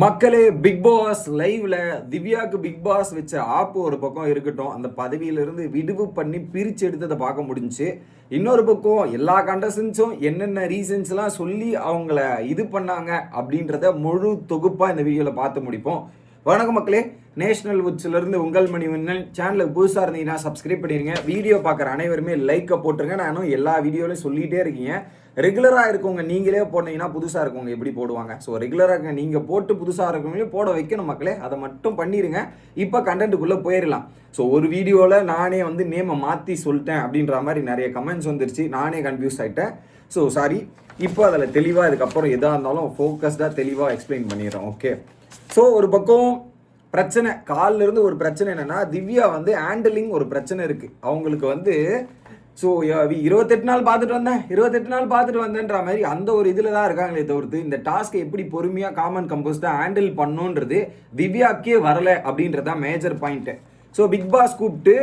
மக்களே Bigg Boss லைவ்ல திவ்யாக்கு பிக் பாஸ் வச்ச ஆப்பு ஒரு பக்கம் இருக்கட்டும். அந்த பதவியிலிருந்து விடுவு பண்ணி பிரிச்சு எடுத்ததை பார்க்க முடிஞ்சுச்சு. இன்னொரு பக்கம் எல்லா கண்டஸ்டன்ஸும் என்னென்ன ரீசன்ஸ்லாம் சொல்லி அவங்கள இது பண்ணாங்க அப்படின்றத முழு தொகுப்பாக இந்த வீடியோவில் பார்த்து முடிப்போம். வணக்கம் மக்களே. நேஷனல் வுட்ஸ்லேருந்து உங்கள் மணி மின்னல் சேனலுக்கு புதுசாக இருந்தீங்கன்னா சப்ஸ்கிரைப் பண்ணிடுங்க வீடியோ பார்க்குற அனைவருமே லைக்கை போட்டுருங்க. நானும் எல்லா வீடியோலையும் சொல்லிகிட்டே இருக்கீங்க. ரெகுலராக இருக்கவங்க நீங்களே போனீங்கன்னா புதுசாக இருக்கவங்க எப்படி போடுவாங்க? ஸோ ரெகுலராக நீங்கள் போட்டு புதுசாக இருக்கவங்களையும் போட வைக்கணும் மக்களே. அதை மட்டும் பண்ணிடுங்க இப்போ கண்டென்ட்டுக்குள்ளே போயிடலாம் ஸோ ஒரு வீடியோவில் நானே வந்து நேமை மாற்றி சொல்லிட்டேன் அப்படின்ற மாதிரி நிறைய கமெண்ட்ஸ் வந்துருச்சு. நானே கன்ஃபியூஸ் ஆகிட்டேன் ஸோ சாரி இப்போ அதில் தெளிவாக இதுக்கப்புறம் எதாக இருந்தாலும் ஃபோக்கஸ்டாக தெளிவாக எக்ஸ்பிளைன் பண்ணிடுறோம் ஓகே ஸோ ஒரு பக்கம் பிரச்சனை காலில் இருந்து ஒரு பிரச்சனை என்னன்னா திவ்யா வந்து ஹேண்டலிங் ஒரு பிரச்சனை இருக்கு. அவங்களுக்கு வந்து ஸோ இருபத்தெட்டு நாள் பார்த்துட்டு வந்தேன் இருபத்தெட்டு நாள் பார்த்துட்டு வந்தேன்ற மாதிரி அந்த ஒரு இதில் தான் இருக்காங்களே தவிர்த்து இந்த டாஸ்க்கை எப்படி பொறுமையாக காமன் கம்போஸ்டாக ஹேண்டில் பண்ணுன்றது திவ்யாக்கே வரல அப்படின்றது தான் major point so big boss கூப்பிட்டு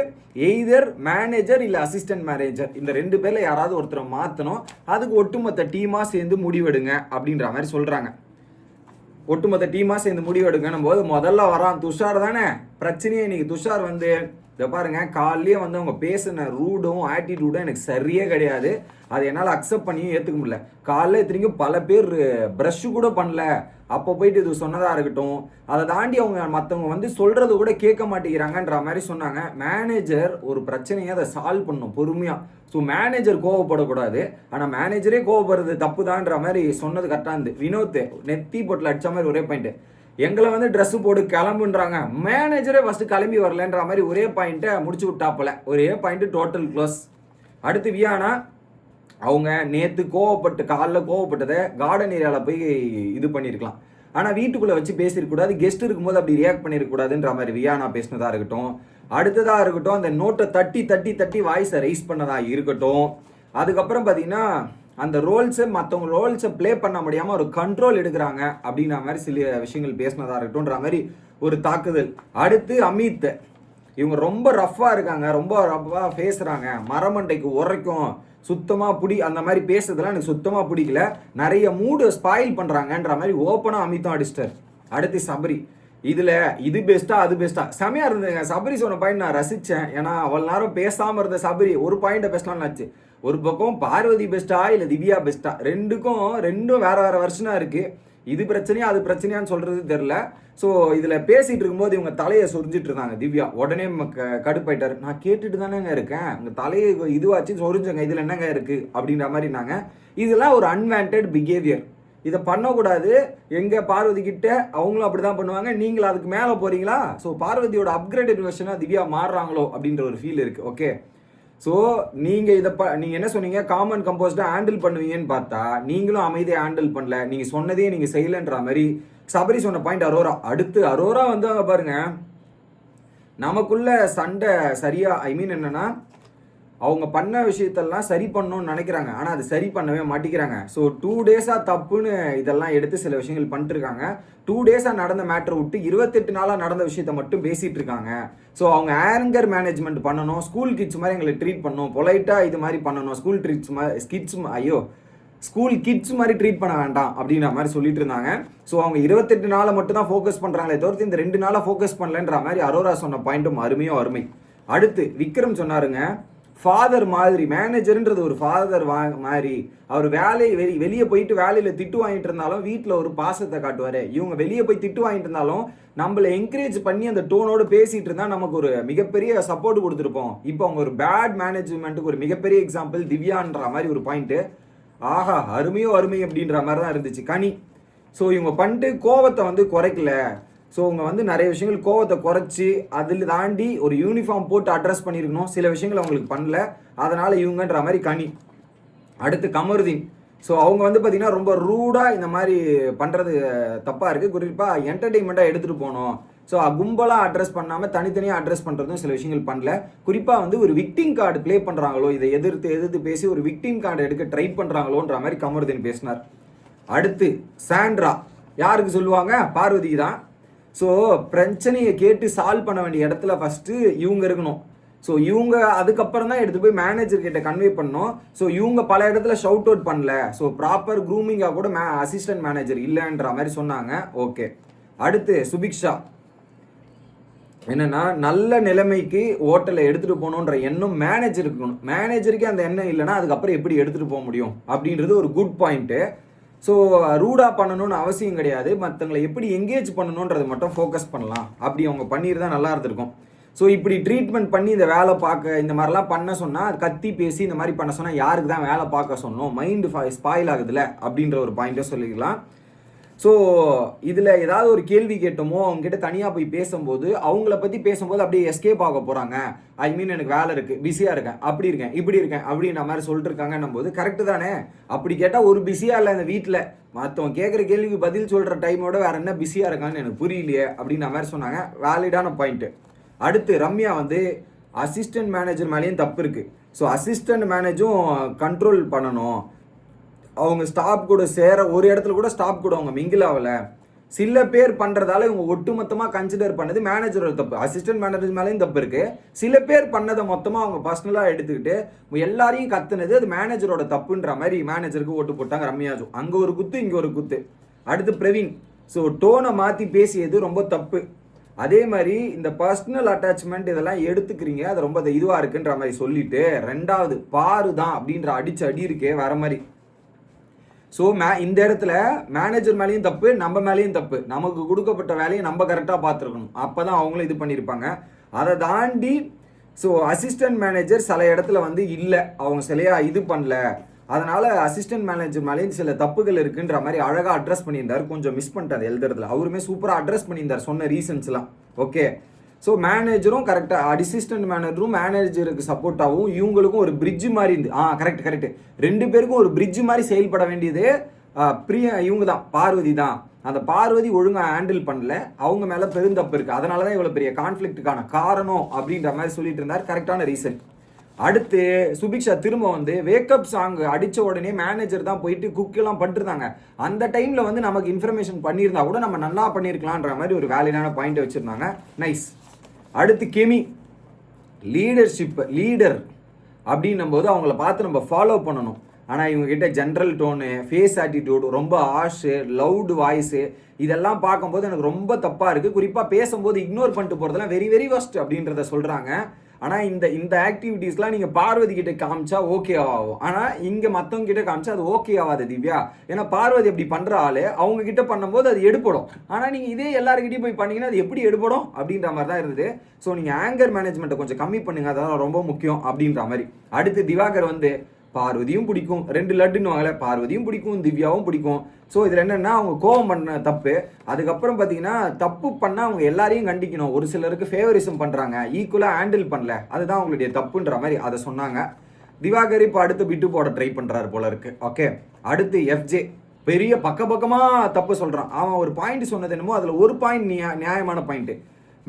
எய்தர் மேனேஜர் இல்லை அசிஸ்டன்ட் மேனேஜர் இந்த ரெண்டு பேரில் யாராவது ஒருத்தரை மாற்றணும் அதுக்கு ஒட்டுமொத்த டீமாக சேர்ந்து முடிவெடுங்க அப்படின்ற மாதிரி சொல்கிறாங்க ஒட்டுமொத்த டீமாக சேர்ந்து முடிவெடுக்கணும் போது முதல்ல வரான் துஷார் தானே? பிரச்சனையே இன்னைக்கு துஷார் வந்து இதை பாருங்கள் காலையிலேயே வந்து அவங்க பேசின ரூடும் ஆட்டிடியூடும் எனக்கு சரியே கிடையாது. அதை என்னால் அக்செப்ட் பண்ணியும் ஏற்றுக்க முடியல. காலைல இத்தனைக்கும் பல பேர் ப்ரஷ்ஷு கூட பண்ணல. அப்போ போயிட்டு இது சொன்னதாக இருக்கட்டும் அதை தாண்டி அவங்க மற்றவங்க வந்து சொல்கிறது கூட கேட்க மாட்டேங்கிறாங்கன்ற மாதிரி சொன்னாங்க. மேனேஜர் ஒரு பிரச்சனையை அதை சால்வ் பண்ணும் பொறுமையாக ஸோ மேனேஜர் கோவப்படக்கூடாது. ஆனால் மேனேஜரே கோவப்படுறது தப்பு தான்ற மாதிரி சொன்னது கரெக்டாக இருந்து வினோத் நெத்தி போட்டில் அடித்த மாதிரி ஒரே பாயிண்ட்டு எங்களை வந்து ட்ரெஸ்ஸு போட்டு கிளம்புன்றாங்க. மேனேஜரே ஃபஸ்ட்டு கிளம்பி வரலன்ற மாதிரி ஒரே பாயிண்ட்டை முடிச்சு விட்டாப்பில். ஒரே பாயிண்ட்டு டோட்டல் க்ளோஸ் அடுத்து வியானா அவங்க நேற்று கோவப்பட்டு காலைல கோவப்பட்டதை கார்டன் ஏரியாவில் போய் இது பண்ணியிருக்கலாம் ஆனால் வீட்டுக்குள்ளே வச்சு பேசியிருக்கக்கூடாது கெஸ்ட் இருக்கும்போது அப்படி ரியாக்ட் பண்ணியிருக்கக்கூடாதுன்ற மாதிரி வியானா பேசினதாக இருக்கட்டும். அடுத்ததாக இருக்கட்டும் அந்த நோட்டை தட்டி தட்டி தட்டி வாய்ஸை ரைஸ் பண்ணதாக இருக்கட்டும். அதுக்கப்புறம் பார்த்தீங்கன்னா அந்த ரோல்ஸை மற்றவங்க ரோல்ஸை ப்ளே பண்ண முடியாமல் ஒரு கண்ட்ரோல் எடுக்கிறாங்க அப்படின்ற மாதிரி சில விஷயங்கள் பேசினதாக இருக்கட்டும்ன்ற மாதிரி ஒரு தாக்குதல். அடுத்து அமித். இவங்க ரொம்ப ரஃப்பாக இருக்காங்க ரொம்ப ரஃப்பாக பேசுகிறாங்க மரமண்டைக்கு உரைக்கும் சுத்தமாக பிடி அந்த மாதிரி பேசுறதுலாம் எனக்கு சுத்தமாக பிடிக்கல. நிறைய மூடு ஸ்பாயில் பண்ணுறாங்கன்ற மாதிரி ஓப்பனாக அமித்தும் அடிச்சிட்டார். அடுத்து சபரி. இதில் இது பெஸ்ட்டா அது பெஸ்ட்டா செமையாக இருந்ததுங்க. சபரி சொன்ன பாயிண்ட் நான் ரசித்தேன் ஏன்னா அவ்வளோ நேரம் பேசாமல் இருந்த சபரி ஒரு பாயிண்ட்டை பேசலாம்னு ஆச்சு ஒரு பக்கம் பார்வதி பெஸ்ட்டா இல்லை திவ்யா பெஸ்ட்டா ரெண்டுக்கும் ரெண்டும் வேறு வேறு வருஷனாக இருக்குது இது பிரச்சனையா அது பிரச்சனையான்னு சொல்றது தெரில ஸோ இதில் பேசிகிட்டு இருக்கும்போது இவங்க தலையை சொரிஞ்சிட்டு இருந்தாங்க திவ்யா. உடனே க- கடுப்பாயிட்டார். நான் கேட்டுட்டு தானேங்க இருக்கேன். உங்கள் தலையை இதுவாச்சு சொரிஞ்சங்க. இதில் என்னங்க இருக்குது அப்படின்ற மாதிரினாங்க இதெல்லாம் ஒரு அன்வான்ட் பிஹேவியர் இதை பண்ணக்கூடாது. எங்கே பார்வதி கிட்ட அவங்களும் அப்படி தான் பண்ணுவாங்க. நீங்கள் அதுக்கு மேலே போகிறீங்களா ஸோ பார்வதியோட அப்கிரேடட் வெர்ஷனாக திவ்யா மாறுறாங்களோ அப்படின்ற ஒரு ஃபீல் இருக்குது ஓகே ஸோ நீங்கள் இதை ப நீங்கள் என்ன சொன்னீங்க? காமன் கம்போஸ்டாக ஹேண்டில் பண்ணுவீங்கன்னு பார்த்தா நீங்களும் அமைதியை ஹேண்டில் பண்ணல. நீங்கள் சொன்னதே நீங்கள் செய்யலைன்ற மாதிரி சபரி சொன்ன பாயிண்ட் அரோரா. அடுத்து அரோரா வந்து பாருங்க. நமக்குள்ள சண்டை சரியா ஐ மீன் என்னன்னா அவங்க பண்ண விஷயத்தெல்லாம் சரி பண்ணணும்னு நினைக்கிறாங்க. ஆனால் அது சரி பண்ணவே மாட்டேங்கிறாங்க ஸோ டூ டேஸாக தப்புன்னு இதெல்லாம் எடுத்து சில விஷயங்கள் பண்ணிட்டுருக்காங்க. டூ டேஸாக நடந்த மேட்ரை விட்டு இருபத்தெட்டு நாளாக நடந்த விஷயத்த மட்டும் பேசிகிட்டு இருக்காங்க ஸோ அவங்க ஆங்கர் மேனேஜ்மெண்ட் பண்ணணும் ஸ்கூல் கிட்ஸ் மாதிரி எங்களை ட்ரீட் பண்ணணும் பொலைட்டாக இது மாதிரி பண்ணணும் ஸ்கூல் ட்ரீட்ஸ் மாதிரி கிட்ஸ் ஐயோ ஸ்கூல் கிட்ஸ் மாதிரி ட்ரீட் பண்ண வேண்டாம் அப்படின்ற மாதிரி சொல்லிட்டு இருந்தாங்க ஸோ அவங்க இருபத்தெட்டு நாளை மட்டும் தான் ஃபோக்கஸ் பண்ணுறாங்களே தவிர்த்து இந்த ரெண்டு நாளாக ஃபோக்கஸ் பண்ணலன்ற மாதிரி அரோரா சொன்ன பாயிண்ட்டும் அருமையோ அருமை. அடுத்து விக்ரம் சொன்னாருங்க ஃபாதர் மாதிரி மேனேஜர்ன்றது ஒரு ஃபாதர் வா மாதிரி. அவர் வேலையை வெளி வெளியே போயிட்டு வேலையில் திட்டு வாங்கிட்டு இருந்தாலும் வீட்டில் ஒரு பாசத்தை காட்டுவார். இவங்க வெளியே போய் திட்டு வாங்கிட்டு இருந்தாலும் நம்மளை என்கரேஜ் பண்ணி அந்த டோனோடு பேசிகிட்டு இருந்தால் நமக்கு ஒரு மிகப்பெரிய சப்போர்ட் கொடுத்துருப்போம். இப்போ அவங்க ஒரு பேட் மேனேஜ்மெண்ட்டுக்கு ஒரு மிகப்பெரிய எக்ஸாம்பிள் திவ்யான்ற மாதிரி ஒரு பாயிண்ட்டு ஆஹா அருமையோ அருமை அப்படின்ற மாதிரி தான் இருந்துச்சு. கனி. ஸோ இவங்க பண்ணிட்டு கோவத்தை வந்து குறைக்கல. ஸோ அவங்க வந்து நிறைய விஷயங்கள் கோவத்தை குறைச்சி அதில் தாண்டி ஒரு யூனிஃபார்ம் போட்டு அட்ரஸ் பண்ணியிருக்கணும். சில விஷயங்கள் அவங்களுக்கு பண்ணல. அதனால் இவங்கன்ற மாதிரி கனி. அடுத்து கமருதீன். ஸோ அவங்க வந்து பார்த்திங்கன்னா ரொம்ப ரூடாக இந்த மாதிரி பண்ணுறது தப்பாக இருக்குது குறிப்பாக என்டர்டெயின்மெண்ட்டாக எடுத்துகிட்டு போகணும் ஸோ கும்பலாக அட்ரஸ் பண்ணாமல் தனித்தனியாக அட்ரஸ் பண்ணுறதும் சில விஷயங்கள் பண்ணல. குறிப்பாக வந்து ஒரு விக்டிங் கார்டு ப்ளே பண்ணுறாங்களோ இதை எதிர்த்து எதிர்த்து பேசி ஒரு விக்டிங் கார்டு எடுக்க ட்ரை பண்ணுறாங்களோன்ற மாதிரி கமருதீன் பேசினார். அடுத்து சாண்ட்ரா. யாருக்கு சொல்லுவாங்க? பார்வதிக்கு தான். ஸோ பிரச்சனையை கேட்டு சால்வ் பண்ண வேண்டிய இடத்துல ஃபஸ்ட்டு இவங்க இருக்கணும். ஸோ இவங்க அதுக்கப்புறம் தான் எடுத்து போய் மேனேஜர் கிட்ட கன்வே பண்ணோம் ஸோ இவங்க பல இடத்துல ஷவுட் அவுட் பண்ணல. ஸோ ப்ராப்பர் க்ரூமிங்காக கூட மே அசிஸ்டன்ட் மேனேஜர் இல்லைன்ற மாதிரி சொன்னாங்க. ஓகே அடுத்து சுபிக்ஷா. என்னன்னா நல்ல நிலைமைக்கு ஹோட்டலை எடுத்துகிட்டு போகணுன்ற எண்ணம் மேனேஜருக்கு இருக்கணும். மேனேஜருக்கே அந்த எண்ணம் இல்லைன்னா அதுக்கப்புறம் எப்படி எடுத்துகிட்டு போக முடியும்? அப்படின்றது ஒரு குட் பாயிண்ட்டு ஸோ ரூடாக பண்ணணும்னு அவசியம் கிடையாது. மற்றவங்களை எப்படி எங்கேஜ் பண்ணணுன்றதை மட்டும் ஃபோக்கஸ் பண்ணலாம். அப்படி அவங்க பண்ணியிருந்தா நல்லா இருந்திருக்கும். ஸோ இப்படி ட்ரீட்மெண்ட் பண்ணி இந்த வேலை பார்க்க இந்த மாதிரிலாம் பண்ண சொன்னால் கத்தி பேசி இந்த மாதிரி பண்ண சொன்னால் யாருக்கு தான் வேலை பார்க்க சொன்னோம்? மைண்டு ஸ்பாயில் ஆகுதுல்ல அப்படின்ற ஒரு பாயிண்ட்டை சொல்லிக்கலாம். ஸோ இதில் ஏதாவது ஒரு கேள்வி கேட்டோமோ அவங்ககிட்ட தனியாக போய் பேசும்போது அவங்கள பற்றி பேசும்போது அப்படியே எஸ்கேப் ஆக போகிறாங்க ஐ மீன் எனக்கு வேலை இருக்குது பிஸியாக இருக்கேன் அப்படி இருக்கேன் இப்படி இருக்கேன் அப்படின்ற மாதிரி சொல்லிட்டு இருக்காங்கன்னும் போது கரெக்டு தானே? அப்படி கேட்டால் ஒரு பிஸியாக இல்லை அந்த வீட்டில் மற்றவங்க கேட்குற கேள்விக்கு பதில் சொல்கிற டைமோட வேறு என்ன பிஸியாக இருக்கான்னு எனக்கு புரியலையே அப்படின்ற மாதிரி சொன்னாங்க. வேலிடான பாயிண்ட்டு அடுத்து ரம்யா வந்து அசிஸ்டன்ட் மேனேஜர் மேலேயும் தப்பு இருக்குது ஸோ அசிஸ்டன்ட் மேனேஜும் கண்ட்ரோல் பண்ணணும். அவங்க ஸ்டாப் கூட சேர ஒரு இடத்துல கூட ஸ்டாப் கூட அவங்க மிங்கிள் ஆகலை. சில பேர் பண்ணுறதால இவங்க ஒட்டுமொத்தமாக கன்சிடர் பண்ணது மேனேஜரோட தப்பு. அசிஸ்டன்ட் மேனேஜர் மேலேயும் தப்பு இருக்குது சில பேர் பண்ணதை மொத்தமாக அவங்க பர்சனலாக எடுத்துக்கிட்டு எல்லாரையும் கத்துனது அது மேனேஜரோட தப்புன்ற மாதிரி மேனேஜருக்கு ஓட்டு போட்டாங்க ரம்யாஜு. அங்கே ஒரு குத்து இங்கே ஒரு குத்து. அடுத்து பிரவீன். ஸோ டோனை மாற்றி பேசியது ரொம்ப தப்பு. அதே மாதிரி இந்த பர்சனல் அட்டாச்மெண்ட் இதெல்லாம் எடுத்துக்கிறீங்க அது ரொம்ப இதுவாக இருக்குன்ற மாதிரி சொல்லிட்டு ரெண்டாவது பாரு தான் அப்படின்ற அடிச்சு அடி இருக்கே வர மாதிரி. ஸோ மே இந்த இடத்துல மேனேஜர் மேலேயும் தப்பு நம்ம மேலேயும் தப்பு. நமக்கு கொடுக்கப்பட்ட வேலையை நம்ம கரெக்டாக பார்த்துருக்கணும். அப்போ தான் அவங்களும் இது பண்ணியிருப்பாங்க. அதை தாண்டி ஸோ அசிஸ்டன்ட் மேனேஜர் சில இடத்துல வந்து இல்லை. அவங்க சிலையாக இது பண்ணல. அதனால் அசிஸ்டன்ட் மேனேஜர் மேலேயும் சில தப்புகள் இருக்குன்ற மாதிரி அழகாக அட்ரஸ் பண்ணியிருந்தார். கொஞ்சம் மிஸ் பண்ணிட்டார் எழுதுறதுல. அவருமே சூப்பராக அட்ரஸ் பண்ணியிருந்தார். சொன்ன ரீசன்ஸ்லாம் ஓகே ஸோ மேனேஜரும் கரெக்டாக அசிஸ்டன்ட் மேனேஜரும் மேனேஜருக்கு சப்போர்ட்டாகவும் இவங்களுக்கும் ஒரு பிரிட்ஜ் மாதிரி இருந்து ஆ கரெக்ட் கரெக்ட் ரெண்டு பேருக்கும் ஒரு பிரிட்ஜ் மாதிரி செயல்பட வேண்டியது பிரியா இவங்க தான் பார்வதி தான். அந்த பார்வதி ஒழுங்காக ஹேண்டில் பண்ணல அவங்க மேலே பெருந்தப்பு இருக்குது அதனால தான் இவ்வளோ பெரிய கான்ஃப்ளிக்ட்டுக்கான காரணம் அப்படின்ற மாதிரி சொல்லிட்டு இருந்தார். கரெக்டான ரீசன் அடுத்து சுபிக்ஷா திரும்ப வந்து வேக்கப் சாங் அடித்த உடனே மேனேஜர் தான் போயிட்டு குக்கெல்லாம் பண்ணிருந்தாங்க அந்த டைமில் வந்து நமக்கு இன்ஃபர்மேஷன் பண்ணியிருந்தா கூட நம்ம நல்லா பண்ணியிருக்கலான்ற மாதிரி ஒரு வேலிடான பாயிண்ட் வச்சுருந்தாங்க. நைஸ் அடுத்து கெமி. லீடர்ஷிப் லீடர் அப்படின்னும் போது அவங்கள பார்த்து நம்ம ஃபாலோ பண்ணணும். ஆனால் இவங்ககிட்ட ஜென்ரல் டோனு ஃபேஸ் ஆட்டிடியூட் ரொம்ப ஆஷு லவுடு வாய்ஸு இதெல்லாம் பார்க்கும்போது எனக்கு ரொம்ப தப்பாக இருக்குது குறிப்பாக பேசும்போது இக்னோர் பண்ணிட்டு போகிறதுலாம் வெரி வெரி வஸ்ட் அப்படின்றத சொல்கிறாங்க ஆனால் இந்த இந்த ஆக்டிவிட்டீஸ்லாம் நீங்கள் பார்வதி கிட்ட காமிச்சா ஓகே ஆகும். ஆனால் இங்கே மற்றவங்க கிட்ட காமிச்சா அது ஓகே ஆகாது திவ்யா. ஏன்னா பார்வதி அப்படி பண்ணுற ஆள் அவங்க கிட்ட பண்ணும்போது அது எடுப்படும் ஆனால் நீங்கள் இதே எல்லாருக்கிட்டையும் போய் பண்ணீங்கன்னா அது எப்படி எடுப்படும் அப்படின்ற மாதிரி தான் இருந்தது. ஸோ நீங்கள் ஆங்கர் மேனேஜ்மெண்ட்டை கொஞ்சம் கம்மி பண்ணுங்க. அதெல்லாம் ரொம்ப முக்கியம் அப்படின்ற மாதிரி. அடுத்து திவாகர் வந்து பார்வதியும் பிடிக்கும். ரெண்டு லட்டுன்னு வாங்கல பார்வதியும் பிடிக்கும் திவ்யாவும் பிடிக்கும். ஸோ இதில் என்னென்னா அவங்க கோவம் பண்ண தப்பு. அதுக்கப்புறம் பார்த்தீங்கன்னா தப்பு பண்ணால் அவங்க எல்லாரையும் கண்டிக்கணும். ஒரு சிலருக்கு ஃபேவரிசம் பண்ணுறாங்க ஈக்குவலாக ஹேண்டில் பண்ணல. அதுதான் அவங்களுடைய தப்புன்ற மாதிரி அதை சொன்னாங்க. திவாகர் இப்போ அடுத்து விட்டு போட ட்ரை பண்ணுறாரு போல இருக்கு. ஓகே அடுத்து எஃப்ஜே பெரிய பக்க பக்கமாக தப்பு சொல்கிறான் அவன் ஒரு பாயிண்ட் சொன்னது என்னமோ அதில் ஒரு பாயிண்ட் நியாயமான பாயிண்ட்டு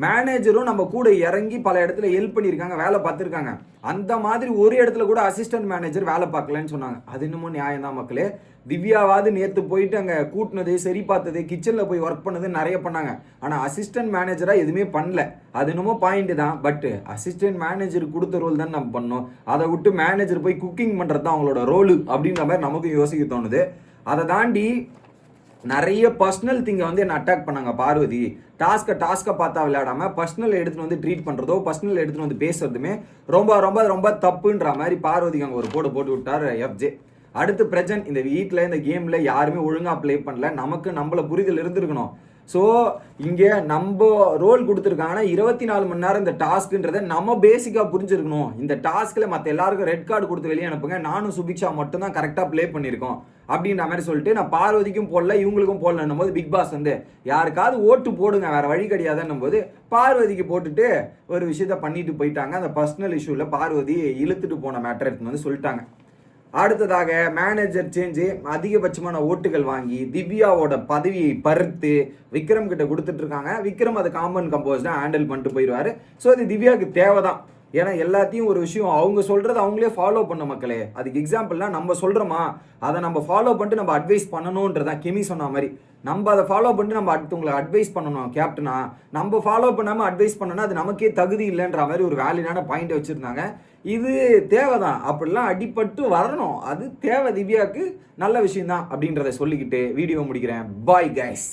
மேனேஜரும் நம்ம கூட இறங்கி பல இடத்துல ஹெல்ப் பண்ணியிருக்காங்க வேலை பார்த்துருக்காங்க. அந்த மாதிரி ஒரு இடத்துல கூட அசிஸ்டன்ட் மேனேஜர் வேலை பார்க்கலன்னு சொன்னாங்க. அது இன்னமும் நியாயம் தான் மக்களே. திவ்யாவாவது நேற்று போயிட்டு அங்கே கூட்டினது சரி பார்த்தது கிச்சனில் போய் ஒர்க் பண்ணது நிறைய பண்ணாங்க. ஆனால் அசிஸ்டன்ட் மேனேஜராக எதுவுமே பண்ணல. அது என்னமோ பாயிண்ட் தான். பட் அசிஸ்டன்ட் மேனேஜர் கொடுத்த ரோல் தான் நம்ம பண்ணோம். அதை விட்டு மேனேஜர் போய் குக்கிங் பண்ணுறது தான் அவங்களோட ரோலு அப்படின்ற மாதிரி நமக்கும் யோசிக்க தோணுது. அதை தாண்டி நிறைய பர்சனல் திங்கை வந்து என்ன அட்டாக் பண்ணாங்க பார்வதி. டாஸ்க்கை டாஸ்க்கை பார்த்தா விளையாடாமல் பர்சனல் எடுத்துகிட்டு வந்து ட்ரீட் பண்ணுறதோ பர்சனல் எடுத்துகிட்டு வந்து பேசுறதுமே ரொம்ப ரொம்ப ரொம்ப தப்புன்ற மாதிரி பார்வதிக்கு அங்கே ஒரு போடு போட்டு விட்டார் எஃப்ஜே அடுத்து பிரசன்ட் இந்த வீட்டில் இந்த கேமில் யாருமே ஒழுங்காக ப்ளே பண்ணல. நமக்கு நம்மள புரிதல் இருந்திருக்கணும். ஸோ இங்கே நம்ம ரோல் கொடுத்துருக்காங்கன்னா இருபத்தி நாலு மணி நேரம் இந்த டாஸ்க்குன்றதை நம்ம பேசிக்காக புரிஞ்சிருக்கணும். இந்த டாஸ்கில் மற்ற எல்லாருக்கும் ரெட் கார்டு கொடுத்து வெளியே அனுப்புங்க. நானும் சுபிக்ஷா மட்டும் தான் கரெக்டாக ப்ளே பண்ணியிருக்கோம். அப்படின்ற மாதிரி சொல்லிட்டு நான் பார்வதிக்கும் போடல இவங்களுக்கும் போடலன்னும் போது பிக் பாஸ் வந்து யாருக்காவது ஓட்டு போடுங்க வேறு வழி கிடையாதுன்னும் போது பார்வதிக்கு போட்டுட்டு ஒரு விஷயத்த பண்ணிட்டு போயிட்டாங்க. அந்த பர்சனல் இஷ்யூவில் பார்வதி இழுத்துட்டு போன மேட்டர் எடுத்துன்னு வந்து சொல்லிட்டாங்க. அடுத்ததாக மேனேஜர் சேஞ்சு அதிகபட்சமான ஓட்டுகள் வாங்கி திவ்யாவோட பதவியை பருத்து விக்ரம் கிட்ட கொடுத்துட்டு இருக்காங்க. விக்ரம் அதை காம்பன் கம்போஸ்டாக ஹேண்டில் பண்ணிட்டு போயிடுவார். ஸோ அது திவ்யாவுக்கு தேவை தான் ஏன்னா எல்லாத்தையும் ஒரு விஷயம் அவங்க சொல்கிறது அவங்களே ஃபாலோ பண்ண மக்களே. அதுக்கு எக்ஸாம்பிள்னா நம்ம சொல்கிறோமா அதை நம்ம ஃபாலோ பண்ணிட்டு நம்ம அட்வைஸ் பண்ணணுன்றதான் கெமி சொன்ன மாதிரி. நம்ம அதை ஃபாலோ பண்ணிட்டு நம்ம அடுத்தவங்களை அட்வைஸ் பண்ணணும் கேப்டனா நம்ம ஃபாலோ பண்ணாமல் அட்வைஸ் பண்ணோன்னா அது நமக்கே தகுதி இல்லைன்ற மாதிரி ஒரு வேலிடான பாயிண்ட் வச்சுருந்தாங்க. இது தேவை தான் அப்படிலாம் அடிபட்டு வரணும். அது தேவை திவ்யாவுக்கு நல்ல விஷயம்தான் அப்படின்றத சொல்லிக்கிட்டு வீடியோ முடிக்கிறேன். Bye guys